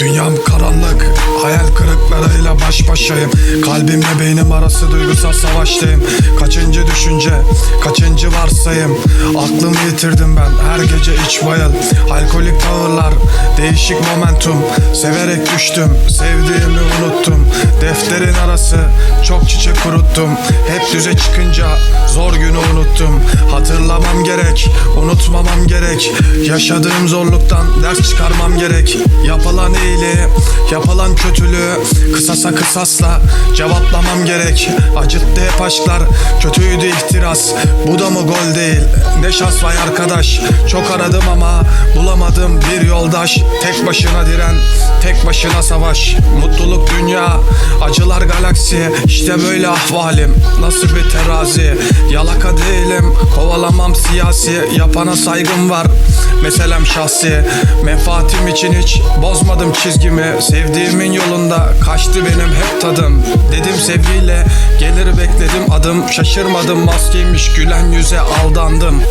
Dünyam karanlık Hayal kırıklarıyla baş başayım. Kalbimle beynim arası duygusal savaştayım. Kaçıncı düşünce Kaçıncı varsayım? Aklımı yitirdim ben her gece iç bayıl. Alkolik tavırlar Değişik momentum. Severek düştüm Sevdiğimi unuttum. Defterin arası Çok kuruttum. Hep düze çıkınca, zor günü unuttum. Hatırlamam gerek, unutmamam gerek. Yaşadığım zorluktan ders çıkarmam gerek. Yapılan iyiliği, yapılan kötülüğü Kısasa kısasla cevaplamam gerek. Acıttı hep aşklar, kötüydü ihtiras. Bu da mı gol değil, ne şans vay arkadaş. Çok aradım ama bulamadım bir yoldaş. Tek başına diren, tek başına savaş. Mutluluk dünya, acılar galaksi İşte böyle ahvalim, nasıl bir terazi? Yalaka değilim, kovalamam siyasi. Yapana saygım var, meselem şahsi. Menfaatim için hiç bozmadım çizgimi. Sevdiğimin yolunda kaçtı benim hep tadım. Dedim sevgiyle gelir bekledim adım. Şaşırmadım maskeymiş gülen yüze aldandım